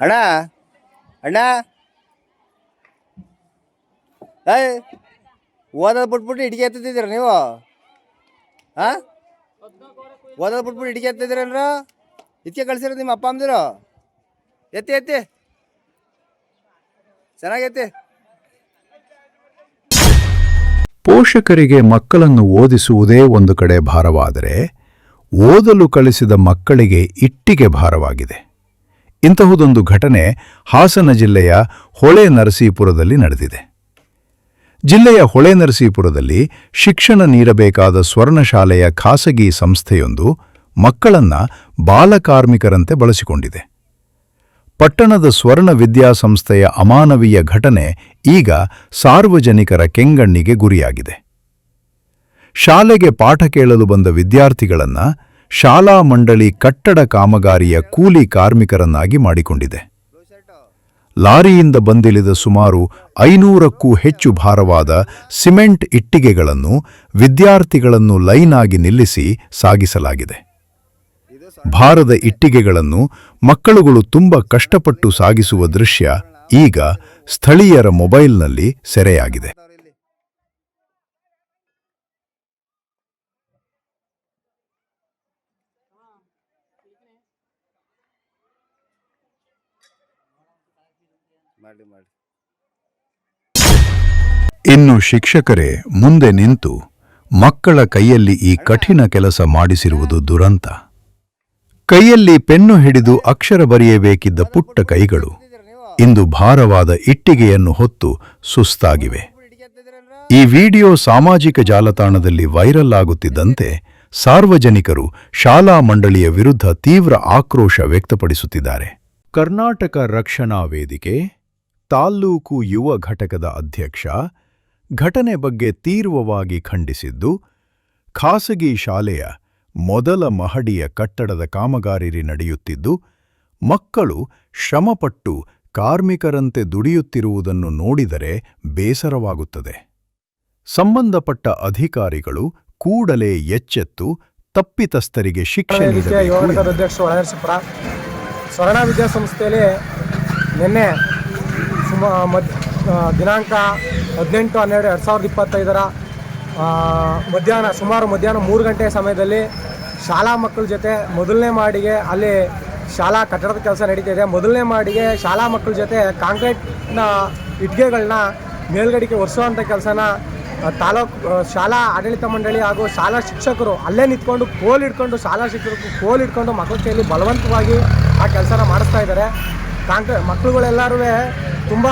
ಅಣ್ಣ ಅಣ್ಣ. ಏಯ್, ಓದೋದು ಬಿಟ್ಬಿಟ್ಟು ಇಟ್ಕೆ ಎತ್ತಿದ್ದೀರ ನೀವು? ಹಾಂ ಓದೋದು ಬಿಟ್ಬಿಟ್ಟು ಇಟ್ಕೆ ಎತ್ತಿದ್ದೀರಲ್ರ ಇದಕ್ಕೆ ಕಳ್ಸಿರೋ ನಿಮ್ಮ ಅಪ್ಪ ಅಮ್ಮದಿರು? ಎತ್ತಿ ಎತ್ತಿ. ಚೆನ್ನಾಗೈತಿ ಪೋಷಕರಿಗೆ ಮಕ್ಕಳನ್ನು ಓದಿಸುವುದೇ ಒಂದು ಕಡೆ ಭಾರವಾದರೆ, ಓದಲು ಕಳಿಸಿದ ಮಕ್ಕಳಿಗೆ ಇಟ್ಟಿಗೆ ಭಾರವಾಗಿದೆ. ಇಂತಹುದೊಂದು ಘಟನೆ ಹಾಸನ ಜಿಲ್ಲೆಯ ಹೊಳೆ ನರಸೀಪುರದಲ್ಲಿ ನಡೆದಿದೆ. ಜಿಲ್ಲೆಯ ಹೊಳೆ ನರಸೀಪುರದಲ್ಲಿ ಶಿಕ್ಷಣ ನೀಡಬೇಕಾದ ಸ್ವರ್ಣಶಾಲೆಯ ಖಾಸಗಿ ಸಂಸ್ಥೆಯೊಂದು ಮಕ್ಕಳನ್ನ ಬಾಲಕಾರ್ಮಿಕರಂತೆ ಬಳಸಿಕೊಂಡಿದೆ. ಪಟ್ಟಣದ ಸ್ವರ್ಣ ವಿದ್ಯಾಸಂಸ್ಥೆಯ ಅಮಾನವೀಯ ಘಟನೆ ಈಗ ಸಾರ್ವಜನಿಕರ ಕೆಂಗಣ್ಣಿಗೆ ಗುರಿಯಾಗಿದೆ. ಶಾಲೆಗೆ ಪಾಠ ಕೇಳಲು ಬಂದ ವಿದ್ಯಾರ್ಥಿಗಳನ್ನ ಶಾಲಾ ಮಂಡಳಿ ಕಟ್ಟಡ ಕಾಮಗಾರಿಯ ಕೂಲಿ ಕಾರ್ಮಿಕರನ್ನಾಗಿ ಮಾಡಿಕೊಂಡಿದೆ. ಲಾರಿಯಿಂದ ಬಂದಿಳಿದ ಸುಮಾರು ಐನೂರಕ್ಕೂ ಹೆಚ್ಚು ಭಾರವಾದ ಸಿಮೆಂಟ್ ಇಟ್ಟಿಗೆಗಳನ್ನು ವಿದ್ಯಾರ್ಥಿಗಳನ್ನು ಲೈನಾಗಿ ನಿಲ್ಲಿಸಿ ಸಾಗಿಸಲಾಗಿದೆ. ಭಾರದ ಇಟ್ಟಿಗೆಗಳನ್ನು ಮಕ್ಕಳುಗಳು ತುಂಬ ಕಷ್ಟಪಟ್ಟು ಸಾಗಿಸುವ ದೃಶ್ಯ ಈಗ ಸ್ಥಳೀಯರ ಮೊಬೈಲ್ನಲ್ಲಿ ಸೆರೆಯಾಗಿದೆ. ಮಾಡಿ ಮಾಡಿ ಇನ್ನು ಶಿಕ್ಷಕರೇ, ಮುಂದೆ ನಿಂತು ಮಕ್ಕಳ ಕೈಯಲ್ಲಿ ಈ ಕಠಿಣ ಕೆಲಸ ಮಾಡಿಸಿರುವುದು ದುರಂತ. ಕೈಯಲ್ಲಿ ಪೆನ್ನು ಹಿಡಿದು ಅಕ್ಷರ ಬರೆಯಬೇಕಿದ್ದ ಪುಟ್ಟ ಕೈಗಳು ಇಂದು ಭಾರವಾದ ಇಟ್ಟಿಗೆಯನ್ನು ಹೊತ್ತು ಸುಸ್ತಾಗಿವೆ. ಈ ವಿಡಿಯೋ ಸಾಮಾಜಿಕ ಜಾಲತಾಣದಲ್ಲಿ ವೈರಲ್ ಆಗುತ್ತಿದ್ದಂತೆ ಸಾರ್ವಜನಿಕರು ಶಾಲಾ ಮಂಡಳಿಯ ವಿರುದ್ಧ ತೀವ್ರ ಆಕ್ರೋಶ ವ್ಯಕ್ತಪಡಿಸುತ್ತಿದ್ದಾರೆ. ಕರ್ನಾಟಕ ರಕ್ಷಣಾ ವೇದಿಕೆ ತಾಲ್ಲೂಕು ಯುವ ಘಟಕದ ಅಧ್ಯಕ್ಷ ಘಟನೆ ಬಗ್ಗೆ ತೀವ್ರವಾಗಿ ಖಂಡಿಸಿದ್ದು ಖಾಸಗಿ ಶಾಲೆಯ ಮೊದಲ ಮಹಡಿಯ ಕಟ್ಟಡದ ಕಾಮಗಾರಿ ನಡೆಯುತ್ತಿದ್ದು ಮಕ್ಕಳು ಶ್ರಮಪಟ್ಟು ಕಾರ್ಮಿಕರಂತೆ ದುಡಿಯುತ್ತಿರುವುದನ್ನು ನೋಡಿದರೆ ಬೇಸರವಾಗುತ್ತದೆ. ಸಂಬಂಧಪಟ್ಟ ಅಧಿಕಾರಿಗಳು ಕೂಡಲೇ ಎಚ್ಚೆತ್ತು ತಪ್ಪಿತಸ್ಥರಿಗೆ ಶಿಕ್ಷೆ ಘಟಕದ ಸ್ವರ್ಣ ವಿದ್ಯಾಸಂಸ್ಥೆಯಲ್ಲಿ ನಿನ್ನೆ ಸುಮ ಮದ್ ದಿನಾಂಕ ಹದಿನೆಂಟು, ಹನ್ನೆರಡು, ಎರಡು ಸಾವಿರದ ಇಪ್ಪತ್ತೈದರ ಮಧ್ಯಾಹ್ನ, ಸುಮಾರು ಮಧ್ಯಾಹ್ನ ಮೂರು ಗಂಟೆ ಸಮಯದಲ್ಲಿ ಶಾಲಾ ಮಕ್ಕಳ ಜೊತೆ ಮೊದಲನೇ ಮಾಡಿಗೆ ಅಲ್ಲಿ ಶಾಲಾ ಕಟ್ಟಡದ ಕೆಲಸ ನಡೀತಿದೆ ಮೊದಲನೇ ಮಾಡಿಗೆ ಶಾಲಾ ಮಕ್ಕಳ ಜೊತೆ ಕಾಂಕ್ರೀಟ್ನ ಇಟ್ಟಿಗೆಗಳನ್ನ ಮೇಲ್ಗಡೆಗೆ ಒರೆಸುವಂಥ ಕೆಲಸನ ತಾಲೂಕು ಶಾಲಾ ಆಡಳಿತ ಮಂಡಳಿ ಹಾಗೂ ಶಾಲಾ ಶಿಕ್ಷಕರು ಅಲ್ಲೇ ನಿಂತ್ಕೊಂಡು ಕೋಲ್ ಇಟ್ಕೊಂಡು ಶಾಲಾ ಶಿಕ್ಷಕರು ಕೋಲ್ ಇಟ್ಕೊಂಡು ಮಕ್ಕಳ ಕೈಯಲ್ಲಿ ಬಲವಂತವಾಗಿ ಆ ಕೆಲಸನ ಮಾಡಿಸ್ತಾ ಇದ್ದಾರೆ. ಕಾಂಕ್ರೀಟ್ ಮಕ್ಕಳುಗಳೆಲ್ಲರೂ ತುಂಬ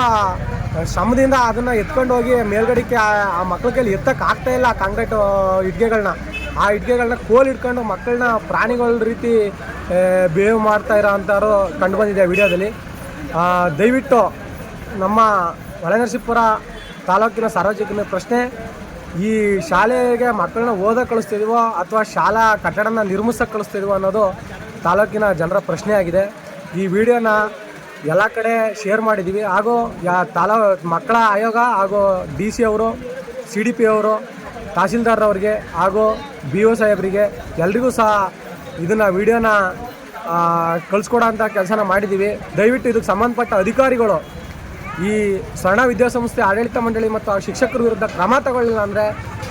ಶ್ರಮದಿಂದ ಅದನ್ನು ಎತ್ಕೊಂಡು ಹೋಗಿ ಮೇಲ್ಗಡೆಗೆ ಆ- ಮಕ್ಳ ಕೈಲಿ ಎತ್ತಕ್ಕೆ ಆಗ್ತಾ ಇಲ್ಲ ಕಾಂಕ್ರೀಟ್ ಇಟ್ಟಿಗೆಗಳನ್ನ ಆ ಇಟ್ಟಿಗೆಗಳನ್ನ ಕೋಲ್ ಇಟ್ಕೊಂಡು ಮಕ್ಕಳನ್ನ ಪ್ರಾಣಿಗಳ ರೀತಿ ಬಿಹೇವ್ ಮಾಡ್ತಾ ಇರೋ ಅಂಥವ್ರು ಕಂಡು ಬಂದಿದೆ ವಿಡಿಯೋದಲ್ಲಿ. ದಯವಿಟ್ಟು ನಮ್ಮ ಹೊಳೆನರಸೀಪುರ ತಾಲೂಕಿನ ಸಾರ್ವಜನಿಕನ ಪ್ರಶ್ನೆ, ಈ ಶಾಲೆಗೆ ಮಕ್ಕಳನ್ನ ಓದಕ್ಕೆ ಕಳಿಸ್ತಿದೀವೋ ಅಥವಾ ಶಾಲಾ ಕಟ್ಟಡನ ನಿರ್ಮಿಸಕ್ಕೆ ಕಳಿಸ್ತಿದೀವೋ ಅನ್ನೋದು ತಾಲೂಕಿನ ಜನರ ಪ್ರಶ್ನೆ ಆಗಿದೆ ಈ ವಿಡಿಯೋನ ಎಲ್ಲ ಕಡೆ ಶೇರ್ ಮಾಡಿದ್ದೀವಿ ಹಾಗೂ ಯಾ ತಾಲ ಮಕ್ಕಳ ಆಯೋಗ ಹಾಗೂ ಡಿ ಸಿ ಅವರು ಸಿ ಡಿ ಪಿ ಅವರು, ತಹಸೀಲ್ದಾರ್ ಅವರಿಗೆ ಹಾಗೂ ಬಿ ಒ ಸಾಹೇಬರಿಗೆ ಎಲ್ರಿಗೂ ಸಹ ಇದನ್ನು ವಿಡಿಯೋನ ಕಳಿಸ್ಕೊಡೋ ಅಂಥ ಕೆಲಸನ ಮಾಡಿದ್ದೀವಿ ದಯವಿಟ್ಟು ಇದಕ್ಕೆ ಸಂಬಂಧಪಟ್ಟ ಅಧಿಕಾರಿಗಳು ಈ ಸ್ವರ್ಣ ವಿದ್ಯಾಸಂಸ್ಥೆ ಆಡಳಿತ ಮಂಡಳಿ ಮತ್ತು ಆ ಶಿಕ್ಷಕರ ವಿರುದ್ಧ ಕ್ರಮ ತಗೊಳ್ಳಿಲ್ಲ ಅಂದರೆ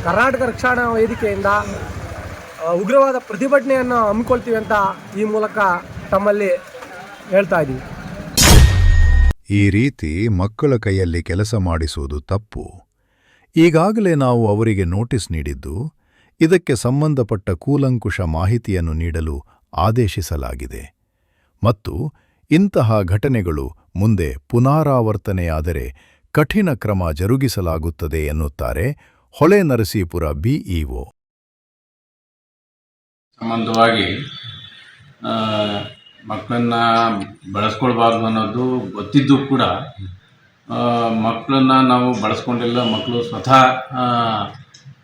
ಕರ್ನಾಟಕ ರಕ್ಷಣಾ ವೇದಿಕೆಯಿಂದ ಉಗ್ರವಾದ ಪ್ರತಿಭಟನೆಯನ್ನು ಹಮ್ಮಿಕೊಳ್ತೀವಿ ಅಂತ ಈ ಮೂಲಕ ತಮ್ಮಲ್ಲಿ ಹೇಳ್ತಾ ಇದ್ದೀವಿ ಈ ರೀತಿ ಮಕ್ಕಳ ಕೈಯಲ್ಲಿ ಕೆಲಸ ಮಾಡಿಸುವುದು ತಪ್ಪು. ಈಗಾಗಲೇ ನಾವು ಅವರಿಗೆ ನೋಟಿಸ್ ನೀಡಿದ್ದು, ಇದಕ್ಕೆ ಸಂಬಂಧಪಟ್ಟ ಕೂಲಂಕುಷ ಮಾಹಿತಿಯನ್ನು ನೀಡಲು ಆದೇಶಿಸಲಾಗಿದೆ. ಮತ್ತು ಇಂತಹ ಘಟನೆಗಳು ಮುಂದೆ ಪುನರಾವರ್ತನೆಯಾದರೆ ಕಠಿಣ ಕ್ರಮ ಜರುಗಿಸಲಾಗುತ್ತದೆ ಎನ್ನುತ್ತಾರೆ ಹೊಳೆ ನರಸೀಪುರ ಬಿಇಒ ಸಂಬಂಧವಾಗಿ ಮಕ್ಕಳನ್ನ ಬಳಸ್ಕೊಳ್ಬಾರ್ದು ಅನ್ನೋದು ಗೊತ್ತಿದ್ದು ಕೂಡ ಮಕ್ಕಳನ್ನ ನಾವು ಬಳಸ್ಕೊಂಡಿಲ್ಲ, ಮಕ್ಕಳು ಸ್ವತಃ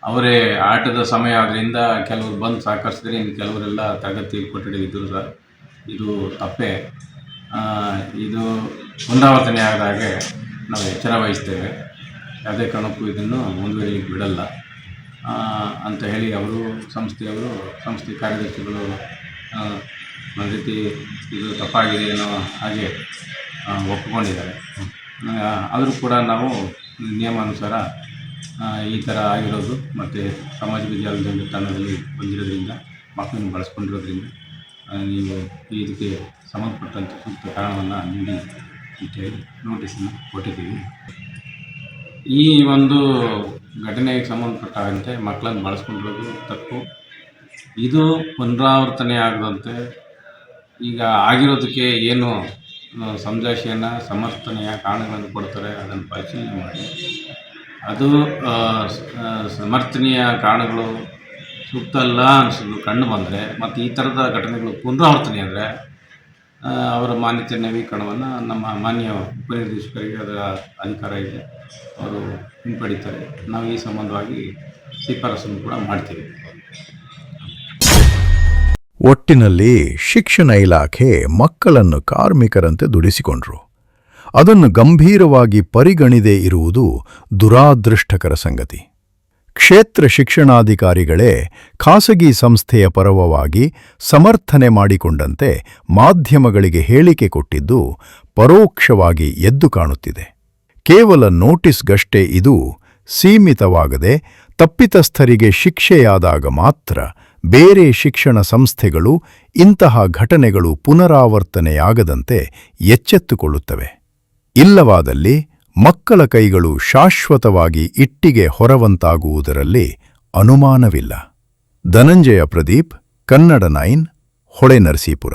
ಅವರೇ ಆಟದ ಸಮಯ ಆದ್ದರಿಂದ ಕೆಲವರು ಬಂದು ಸಹಕರಿಸಿದ್ರೆ ಇನ್ನು ಕೆಲವರೆಲ್ಲ ತರಗತಿ ಕೊಠಡಿಗಿದ್ದರು ಸರ್. ಇದು ತಪ್ಪೇ. ಇದು ಪುನರಾವರ್ತನೆ ಆದಾಗೆ ನಾವು ಎಚ್ಚರ ವಹಿಸ್ತೇವೆ. ಯಾವುದೇ ಕಾರಣಕ್ಕೂ ಇದನ್ನು ಮುಂದುವರಿಲಿಕ್ಕೆ ಬಿಡಲ್ಲ. ಅಂತ ಹೇಳಿ ಅವರು ಸಂಸ್ಥೆಯವರು, ಸಂಸ್ಥೆ ಕಾರ್ಯದರ್ಶಿಗಳು ಆ, ರೀತಿ ಇದು ತಪ್ಪಾಗಿದೆ ಅನ್ನೋ ಹಾಗೆ ಒಪ್ಪಿಕೊಂಡಿದ್ದಾರೆ. ಒಪ್ಕೊಂಡಿದ್ದಾರೆ ಆದರೂ ಕೂಡ ನಾವು ನಿಯಮಾನುಸಾರ ಈ ಥರ ಆಗಿರೋದು ಮತ್ತು ಸಾಮಾಜಿಕ ಜಾಲತಾಣ ತಾಣದಲ್ಲಿ ಬಂದಿರೋದ್ರಿಂದ ಮಕ್ಕಳನ್ನು ಬಳಸ್ಕೊಂಡಿರೋದ್ರಿಂದ ನೀವು ನೀವು ಇದಕ್ಕೆ ಸಂಬಂಧಪಟ್ಟಂಥ ಸೂಕ್ತ ಕಾರಣವನ್ನು ನೀಡಿ ಅಂತೇಳಿ ನೋಟಿಸನ್ನು ಕೊಟ್ಟಿದ್ದೀವಿ. ಈ ಒಂದು ಘಟನೆಗೆ ಸಂಬಂಧಪಟ್ಟಂತೆ ಮಕ್ಕಳನ್ನು ಬಳಸ್ಕೊಂಡಿರೋದು ತಪ್ಪು. ಇದು ಪುನರಾವರ್ತನೆ ಆಗದಂತೆ ಈಗ ಆಗಿರೋದಕ್ಕೆ ಏನು ಸಮಜಾಯಿಷಿಯನ್ನು ಸಮರ್ಥನೆಯ ಕಾರಣಗಳನ್ನು ಕೊಡ್ತಾರೆ, ಅದನ್ನು ಪರಿಶೀಲನೆ ಮಾಡಿ. ಅದು ಸಮರ್ಥನೀಯ ಕಾರಣಗಳು ಸೂಕ್ತ ಅಲ್ಲ ಅನಿಸೋದು ಕಂಡು ಬಂದರೆ, ಮತ್ತು ಈ ಥರದ ಘಟನೆಗಳು ಪುನರಾವರ್ತನೆ ಆದರೆ ಅವರ ಮಾನ್ಯತೆ ನವೀಕರಣವನ್ನು ನಮ್ಮ ಮಾನ್ಯ ಉಪನಿರ್ದೇಶಕರಿಗೆ ಅದರ ಅಧಿಕಾರ ಇದೆ, ಅವರು ಹಿಂಪಡಿತಾರೆ. ನಾವು ಈ ಸಂಬಂಧವಾಗಿ ಶಿಫಾರಸನ್ನು ಕೂಡ ಮಾಡ್ತೀವಿ. ಒಟ್ಟಿನಲ್ಲಿ ಶಿಕ್ಷಣ ಇಲಾಖೆ ಮಕ್ಕಳನ್ನು ಕಾರ್ಮಿಕರಂತೆ ದುಡಿಸಿಕೊಂಡ್ರು. ಅದನ್ನು ಗಂಭೀರವಾಗಿ ಪರಿಗಣಿದೇ ಇರುವುದು ದುರಾದೃಷ್ಟಕರ ಸಂಗತಿ. ಕ್ಷೇತ್ರ ಶಿಕ್ಷಣಾಧಿಕಾರಿಗಳೇ ಖಾಸಗಿ ಸಂಸ್ಥೆಯ ಪರವವಾಗಿ ಸಮರ್ಥನೆ ಮಾಡಿಕೊಂಡಂತೆ ಮಾಧ್ಯಮಗಳಿಗೆ ಹೇಳಿಕೆ ಕೊಟ್ಟಿದ್ದು ಪರೋಕ್ಷವಾಗಿ ಎದ್ದು ಕಾಣುತ್ತಿದೆ. ಕೇವಲ ನೋಟಿಸ್ಗಷ್ಟೇ ಇದು ಸೀಮಿತವಾಗದೆ ತಪ್ಪಿತಸ್ಥರಿಗೆ ಶಿಕ್ಷೆಯಾದಾಗ ಮಾತ್ರ ಬೇರೆ ಶಿಕ್ಷಣ ಸಂಸ್ಥೆಗಳು ಇಂತಹ ಘಟನೆಗಳು ಪುನರಾವರ್ತನೆಯಾಗದಂತೆ ಎಚ್ಚೆತ್ತುಕೊಳ್ಳುತ್ತವೆ. ಇಲ್ಲವಾದಲ್ಲಿ ಮಕ್ಕಳ ಕೈಗಳು ಶಾಶ್ವತವಾಗಿ ಇಟ್ಟಿಗೆ ಹೊರವಂತಾಗುವುದರಲ್ಲಿ ಅನುಮಾನವಿಲ್ಲ. ಧನಂಜಯ ಪ್ರದೀಪ್, ಕನ್ನಡ ನೈನ್ ಹೊಳೆನರಸೀಪುರ